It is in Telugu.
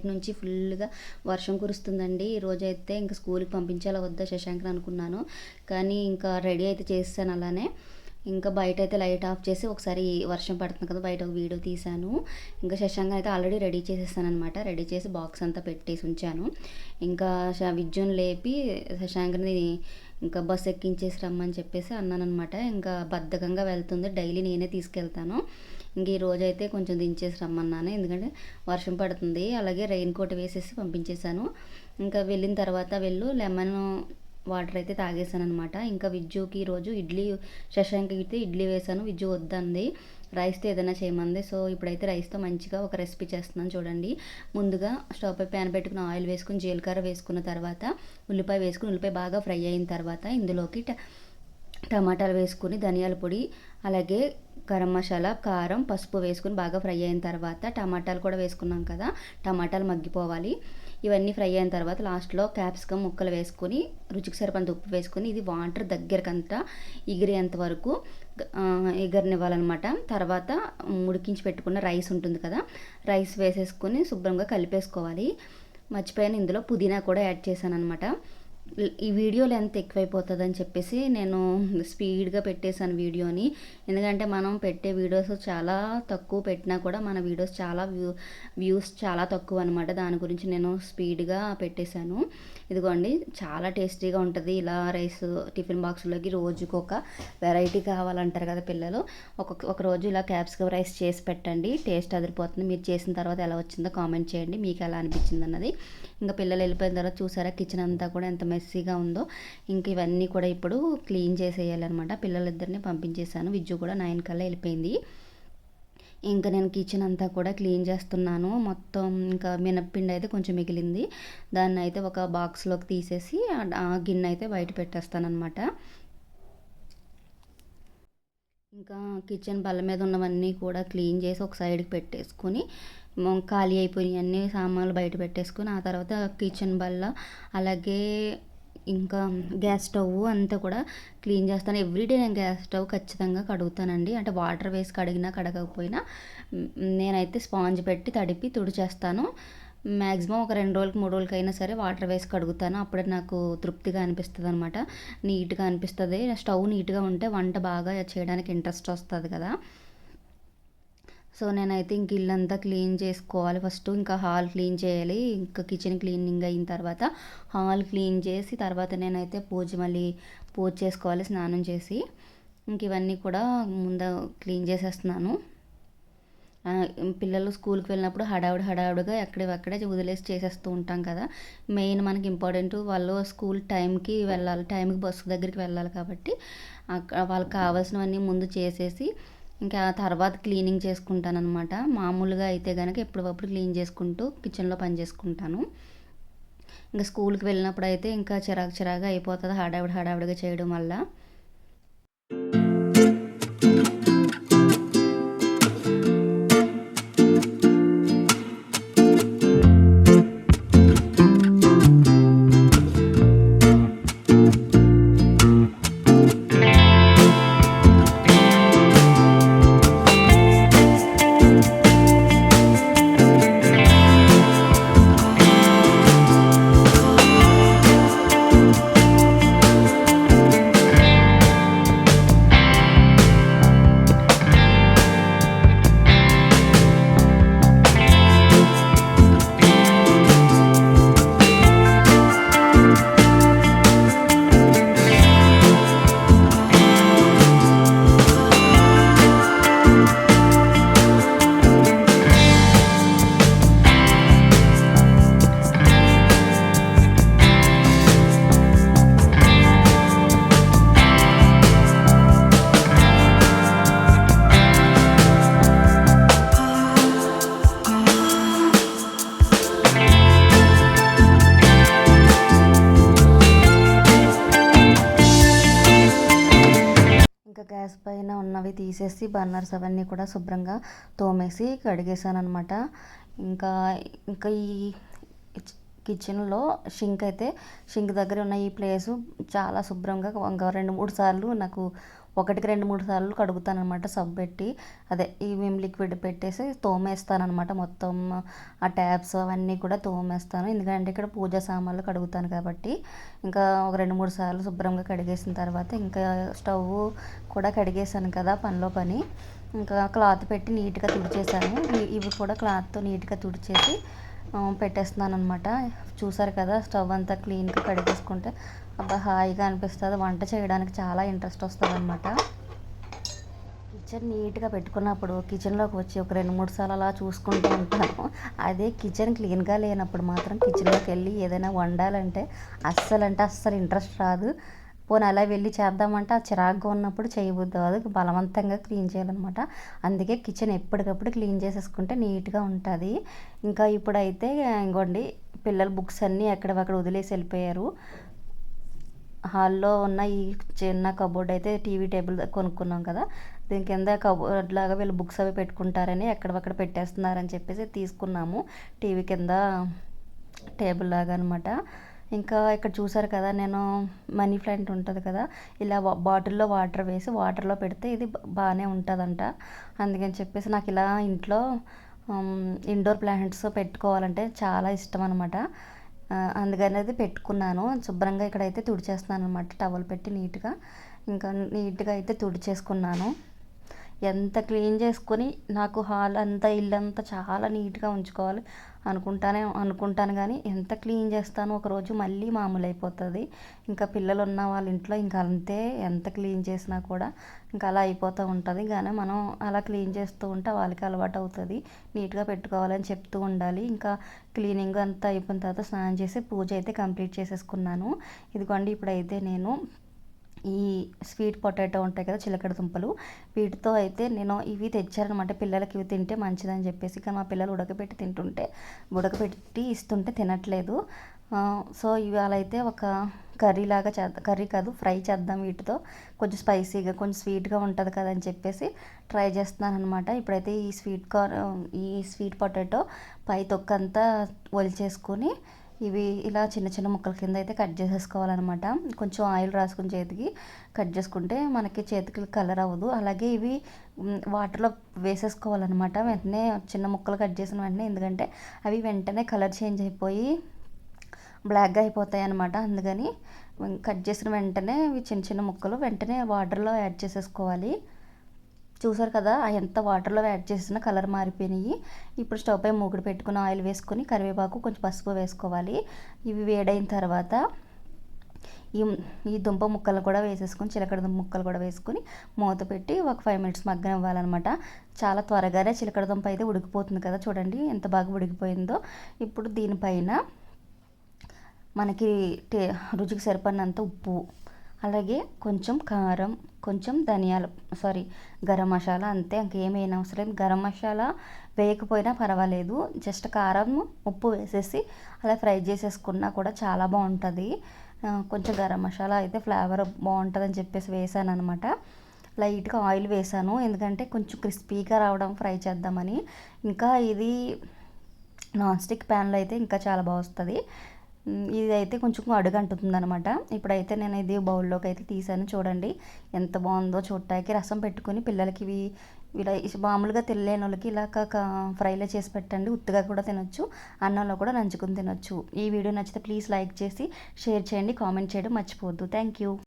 నైట్ నుంచి ఫుల్గా వర్షం కురుస్తుందండి. ఈ రోజు అయితే ఇంకా స్కూల్కి పంపించాలా వద్దా శశాంకర్ అనుకున్నాను. కానీ ఇంకా రెడీ అయితే చేస్తాను అలానే. ఇంకా బయట అయితే లైట్ ఆఫ్ చేసి ఒకసారి వర్షం పడుతుంది కదా బయట ఒక వీడియో తీశాను. ఇంకా శశాంక్ అయితే ఆల్రెడీ రెడీ చేసేస్తాను అనమాట రెడీ చేసి బాక్స్ అంతా పెట్టేసి ఉంచాను. ఇంకా శ- విద్యున్ లేపి శశాంక్ని ఇంకా బస్ ఎక్కించేసి రమ్మని చెప్పేసి అన్నానమాట ఇంకా బద్ధకంగా వెళ్తుంది. డైలీ నేనే తీసుకెళ్తాను. ఇంక ఈ రోజు అయితే కొంచెం దించేసి రమ్మన్నాను. ఎందుకంటే వర్షం పడుతుంది. అలాగే రెయిన్ కోట్ వేసేసి పంపించేశాను. ఇంకా వెళ్ళిన తర్వాత వెళ్ళు లెమన్ వాటర్ అయితే తాగేసాను అనమాట ఇంకా విజ్జుకి ఈరోజు ఇడ్లీ శశాంక్ అయితే ఇడ్లీ వేసాను విజ్జు వద్దంది. రైస్తో ఏదైనా చేయమంది. సో ఇప్పుడైతే రైస్తో మంచిగా ఒక రెసిపీ చేస్తున్నాను చూడండి. ముందుగా స్టవ్ పై ప్యాన్ పెట్టుకుని ఆయిల్ వేసుకుని జీలకర్ర వేసుకున్న తర్వాత ఉల్లిపాయ వేసుకుని ఉల్లిపాయ బాగా ఫ్రై అయిన తర్వాత ఇందులోకి ట- టమాటాలు వేసుకుని ధనియాల పొడి అలాగే గరం మసాలా కారం పసుపు వేసుకుని బాగా ఫ్రై అయిన తర్వాత టమాటాలు కూడా వేసుకున్నాం కదా టమాటాలు మగ్గిపోవాలి. ఇవన్నీ ఫ్రై అయిన తర్వాత లాస్ట్లో క్యాప్సికమ్ ముక్కలు వేసుకొని రుచికి సరిపడంత ఉప్పు వేసుకొని ఇది వాటర్ దగ్గరకంతా ఎగిరేంత వరకు ఎగరనివ్వాలన్నమాట. తర్వాత ఉడికించి పెట్టుకున్న రైస్ ఉంటుంది కదా రైస్ వేసేసుకొని శుభ్రంగా కలిపేసుకోవాలి. మర్చిపోయాను ఇందులో పుదీనా కూడా యాడ్ చేశాను అనమాట ఈ వీడియో లెంత్ ఎక్కువైపోతుంది అని చెప్పేసి నేను స్పీడ్గా పెట్టేశాను వీడియోని. ఎందుకంటే మనం పెట్టే వీడియోస్ చాలా తక్కువ పెట్టినా కూడా మన వీడియోస్ చాలా వ్యూ వ్యూస్ చాలా తక్కువ అనమాట దాని గురించి నేను స్పీడ్గా పెట్టేశాను. ఇదిగోండి చాలా టేస్టీగా ఉంటుంది. ఇలా రైస్ టిఫిన్ బాక్స్లోకి రోజుకి ఒక వెరైటీ కావాలంటారు కదా పిల్లలు. ఒక్కొక్క ఒక రోజు ఇలా క్యాప్సికమ్ రైస్ చేసి పెట్టండి. టేస్ట్ అదిరిపోతుంది. మీరు చేసిన తర్వాత ఎలా వచ్చిందో కామెంట్ చేయండి. మీకు ఎలా అనిపించింది అన్నది ఇంకా పిల్లలు వెళ్ళిపోయిన తర్వాత చూసారా కిచెన్ అంతా కూడా ఎంత మెస్సీగా ఉందో. ఇంక ఇవన్నీ కూడా ఇప్పుడు క్లీన్ చేసేయాలన్నమాట. పిల్లలిద్దరిని పంపించేశాను. విజ్జు కూడా నైన్ కల్లా వెళ్ళిపోయింది. ఇంకా నేను కిచెన్ అంతా కూడా క్లీన్ చేస్తున్నాను. మొత్తం ఇంకా మినప్పిండి అయితే కొంచెం మిగిలింది. దాన్ని అయితే ఒక బాక్స్లోకి తీసేసి ఆ- గిన్నె అయితే బయట పెట్టేస్తానమాట ఇంకా కిచెన్ బల్ల మీద ఉన్నవన్నీ కూడా క్లీన్ చేసి ఒక సైడ్కి పెట్టేసుకొని ఖాళీ అయిపోయినాయి అన్ని సామాన్లు బయట పెట్టేసుకుని ఆ తర్వాత కిచెన్ బల్ల అలాగే ఇంకా గ్యాస్ స్టవ్ అంతా కూడా క్లీన్ చేస్తాను. ఎవ్రీడే నేను గ్యాస్ స్టవ్ ఖచ్చితంగా కడుగుతానండి. అంటే వాటర్ వేసి కడిగినా కడగకపోయినా నేనైతే స్పాంజ్ పెట్టి తడిపి తుడిచేస్తాను. మ్యాక్సిమం ఒక రెండు రోజులకి మూడు రోజులకి అయినా సరే వాటర్ వేసి కడుగుతాను. అప్పుడే నాకు తృప్తిగా అనిపిస్తుంది అనమాట నీట్గా అనిపిస్తుంది. స్టవ్ నీట్గా ఉంటే వంట బాగా చేయడానికి ఇంట్రెస్ట్ వస్తుంది కదా. సో నేనైతే ఇంక ఇల్లంతా క్లీన్ చేసుకోవాలి. ఫస్ట్ ఇంకా హాల్ క్లీన్ చేయాలి. ఇంకా కిచెన్ క్లీనింగ్ అయిన తర్వాత హాల్ క్లీన్ చేసి తర్వాత నేనైతే పూజ మళ్ళీ పూజ చేసుకోవాలి స్నానం చేసి. ఇంక ఇవన్నీ కూడా ముందు క్లీన్ చేసేస్తున్నాను. పిల్లలు స్కూల్కి వెళ్ళినప్పుడు హడావుడి హడావుడిగా ఎక్కడెక్కడే వదిలేసి చేసేస్తూ ఉంటాం కదా. మెయిన్ మనకి ఇంపార్టెంట్ వాళ్ళు స్కూల్ టైంకి వెళ్ళాలి టైంకి బస్సు దగ్గరికి వెళ్ళాలి కాబట్టి అక్కడ వాళ్ళకి కావాల్సినవన్నీ ముందు చేసేసి ఇంకా తర్వాత క్లీనింగ్ చేసుకుంటాను అనమాట మామూలుగా అయితే కనుక ఎప్పుడప్పుడు క్లీన్ చేసుకుంటూ కిచెన్లో పని చేసుకుంటాను. ఇంకా స్కూల్కి వెళ్ళినప్పుడు అయితే ఇంకా చిరాకు చిరాగా అయిపోతుంది. హడావిడి హడావిడిగా చేయడం వల్ల. తీసేసి బర్నర్స్ అవన్నీ కూడా శుభ్రంగా తోమేసి కడిగేసాను అనమాట ఇంకా ఇంకా ఈ కిచెన్లో షింక్ అయితే షింక్ దగ్గర ఉన్న ఈ ప్లేసు చాలా శుభ్రంగా ఇంకా రెండు మూడు సార్లు నాకు ఒకటికి రెండు మూడు సార్లు కడుగుతాను అనమాట సబ్బు పెట్టి. అదే ఈ విమ్ లిక్విడ్ పెట్టేసి తోమేస్తానమాట మొత్తం. ఆ ట్యాబ్స్ అవన్నీ కూడా తోమేస్తాను. ఎందుకంటే ఇక్కడ పూజ సామాన్లు కడుగుతాను కాబట్టి. ఇంకా ఒక రెండు మూడు సార్లు శుభ్రంగా కడిగేసిన తర్వాత ఇంకా స్టవ్ కూడా కడిగేసాను కదా పనిలో పని. ఇంకా క్లాత్ పెట్టి నీట్గా తుడిచేసాను ఇవి కూడా క్లాత్తో నీట్గా తుడిచేసి పెట్టేస్తున్నాను అనమాట చూసారు కదా స్టవ్ అంతా క్లీన్గా కడిగేసుకుంటే అబ్బా హాయిగా అనిపిస్తుంది. వంట చేయడానికి చాలా ఇంట్రెస్ట్ వస్తుంది అనమాట కిచెన్ నీట్గా పెట్టుకున్నప్పుడు కిచెన్లోకి వచ్చి ఒక రెండు మూడు సార్లు అలా చూసుకుంటూ ఉంటాను అదే కిచెన్ క్లీన్గా లేనప్పుడు మాత్రం కిచెన్లోకి వెళ్ళి ఏదైనా వండాలంటే అస్సలు అంటే అస్సలు ఇంట్రెస్ట్ రాదు. పోనీ అలా వెళ్ళి చేద్దామంటే ఆ చిరాగ్గా ఉన్నప్పుడు చేయబుద్దు అది బలవంతంగా క్లీన్ చేయాలన్నమాట. అందుకే కిచెన్ ఎప్పటికప్పుడు క్లీన్ చేసేసుకుంటే నీట్గా ఉంటుంది. ఇంకా ఇప్పుడైతే ఇంకోండి పిల్లల బుక్స్ అన్నీ ఎక్కడవక్కడ వదిలేసి వెళ్ళిపోయారు. హాల్లో ఉన్న ఈ చిన్న కబోర్డ్ అయితే టీవీ టేబుల్ కొనుక్కున్నాం కదా. దీని కింద కబోర్డ్ లాగా వీళ్ళు బుక్స్ అవి పెట్టుకుంటారని ఎక్కడక్కడ పెట్టేస్తున్నారని చెప్పేసి తీసుకున్నాము. టీవీ కింద టేబుల్ లాగా అనమాట ఇంకా ఇక్కడ చూసారు కదా నేను మనీ ప్లాంట్ ఉంటుంది కదా ఇలా బాటిల్లో వాటర్ వేసి వాటర్లో పెడితే ఇది బాగానే ఉంటుందంట. అందుకని చెప్పేసి నాకు ఇలా ఇంట్లో ఇండోర్ ప్లాంట్స్ పెట్టుకోవాలంటే చాలా ఇష్టం అనమాట అందుకని అది పెట్టుకున్నాను. శుభ్రంగా ఇక్కడైతే తుడిచేస్తున్నాను అనమాట టవల్ పెట్టి నీట్గా. ఇంకా నీట్గా అయితే తుడిచేసుకున్నాను. ఎంత క్లీన్ చేసుకొని నాకు హాల్ అంతా ఇల్లంతా చాలా నీట్గా ఉంచుకోవాలి అనుకుంటానే అనుకుంటాను కానీ ఎంత క్లీన్ చేస్తానో ఒకరోజు మళ్ళీ మామూలు అయిపోతుంది ఇంకా పిల్లలు ఉన్న వాళ్ళ ఇంట్లో ఇంకా అంతే ఎంత క్లీన్ చేసినా కూడా ఇంకా అలా అయిపోతూ ఉంటుంది. కానీ మనం అలా క్లీన్ చేస్తూ ఉంటే వాళ్ళకి అలవాటు అవుతుంది. నీట్గా పెట్టుకోవాలని చెప్తూ ఉండాలి. ఇంకా క్లీనింగ్ అంతా అయిపోయిన తర్వాత స్నానం చేసి పూజ అయితే కంప్లీట్ చేసేసుకున్నాను. ఇదిగోండి ఇప్పుడైతే నేను ఈ స్వీట్ పొటాటో ఉంటాయి కదా చిలకడ దుంపలు. వీటితో అయితే నేను ఇవి తెచ్చారనమాట. పిల్లలకి ఇవి తింటే మంచిదని చెప్పేసి కానీ మా పిల్లలు ఉడకబెట్టి తింటుంటే ఉడకబెట్టి ఇస్తుంటే తినట్లేదు. సో ఇవాళ అయితే ఒక కర్రీ లాగా చేద్దాం కర్రీ కాదు ఫ్రై చేద్దాం వీటితో. కొంచెం స్పైసీగా కొంచెం స్వీట్గా ఉంటుంది కదా అని చెప్పేసి ట్రై చేస్తున్నాను అనమాట ఇప్పుడైతే ఈ స్వీట్ కార్ ఈ స్వీట్ పొటాటో పై తొక్కంతా ఒలిచేసుకొని ఇవి ఇలా చిన్న చిన్న ముక్కల కింద అయితే కట్ చేసేసుకోవాలన్నమాట. కొంచెం ఆయిల్ రాసుకుని చేతికి కట్ చేసుకుంటే మనకి చేతికి కలర్ అవ్వదు. అలాగే ఇవి వాటర్లో వేసేసుకోవాలన్నమాట. వెంటనే చిన్న ముక్కలు కట్ చేసిన వెంటనే ఎందుకంటే అవి వెంటనే కలర్ చేంజ్ అయిపోయి బ్లాక్గా అయిపోతాయి అనమాట అందుకని కట్ చేసిన వెంటనే ఇవి చిన్న చిన్న ముక్కలు వెంటనే వాటర్లో యాడ్ చేసేసుకోవాలి. చూసారు కదా ఎంత వాటర్లో యాడ్ చేసిన కలర్ మారిపోయినాయి. ఇప్పుడు స్టవ్ పై మూగుడు పెట్టుకుని ఆయిల్ వేసుకొని కరివేపాకు కొంచెం పసుపు వేసుకోవాలి. ఇవి వేడైన తర్వాత ఈ ఈ దుంప ముక్కలు కూడా వేసేసుకొని చిలకడ దుంప ముక్కలు కూడా వేసుకొని మూత పెట్టి ఒక ఫైవ్ మినిట్స్ మగ్గన ఇవ్వాలన్నమాట. చాలా త్వరగానే చిలకడ దుంప అయితే ఉడికిపోతుంది కదా చూడండి ఎంత బాగా ఉడికిపోయిందో. ఇప్పుడు దీనిపైన మనకి టే రుచికి సరిపడినంత ఉప్పు అలాగే కొంచెం కారం కొంచెం ధనియాలు సారీ గరం మసాలా అంతే ఇంకేమైనా అవసరం లేదు. గరం మసాలా వేయకపోయినా పర్వాలేదు. జస్ట్ కారం ఉప్పు వేసేసి అలా ఫ్రై చేసేసుకున్నా కూడా చాలా బాగుంటుంది. కొంచెం గరం మసాలా అయితే ఫ్లేవర్ బాగుంటుందని చెప్పేసి వేసాను అనమాట లైట్గా ఆయిల్ వేసాను. ఎందుకంటే కొంచెం క్రిస్పీగా రావడం ఫ్రై చేద్దామని. ఇంకా ఇది నాన్ స్టిక్ ప్యాన్లో అయితే ఇంకా చాలా బాగా వస్తుంది. ఇది అయితే కొంచెం అడుగంటుతుంది అనమాట ఇప్పుడైతే నేను ఇది బౌల్లోకి అయితే తీసాను. చూడండి ఎంత బాగుందో చూడటానికి రసం పెట్టుకుని పిల్లలకి ఇవి ఇలా మామూలుగా తెలియని వాళ్ళకి ఇలా ఫ్రైలో చేసి పెట్టండి. ఉత్తుగా కూడా తినొచ్చు అన్నంలో కూడా నంచుకుని తినొచ్చు. ఈ వీడియో నచ్చితే ప్లీజ్ లైక్ చేసి షేర్ చేయండి కామెంట్ చేయడం మర్చిపోవద్దు. Thank you.